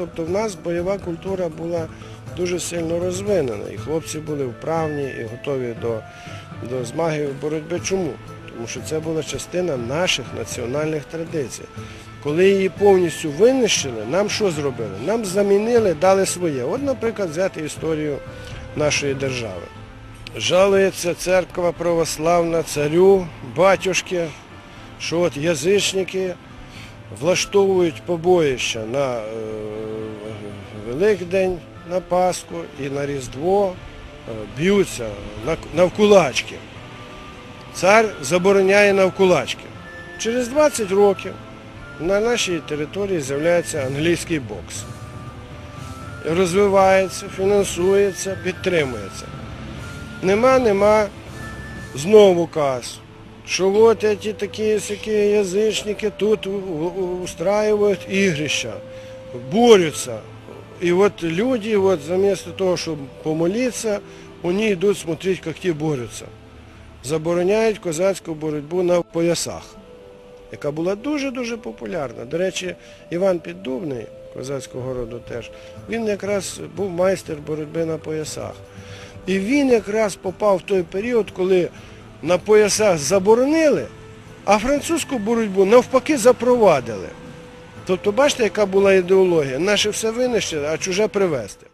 Тобто в нас бойова культура була дуже сильно розвинена. І хлопці були вправні і готові до, до і боротьби. Чому? Тому що це була частина наших національних традицій. Коли її повністю винищили, нам що зробили? Нам замінили, дали своє. От, наприклад, взяти історію нашої держави. Жалується церква православна царю, батюшки, що от язичники влаштовують побоїща на е, Великдень, на Пасху і на Різдво, е, б'ються навкулачки. Цар забороняє навкулачки. Через 20 років на нашій території з'являється англійський бокс. Розвивається, фінансується, підтримується. Нема, нема, знову указ. Що от ці такі сякі язичники тут у- у- ігрища, борються. І от люди, от, замісто того, щоб помолитися, вони йдуть смотреть, як ті борються. Забороняють козацьку боротьбу на поясах, яка була дуже-дуже популярна. До речі, Іван Піддубний, козацького роду теж, він якраз був майстер боротьби на поясах. І він якраз попав в той період, коли на поясах заборонили, а французьку боротьбу навпаки запровадили. Тобто, бачите, яка була ідеологія? Наше все винищили, а чуже привезти.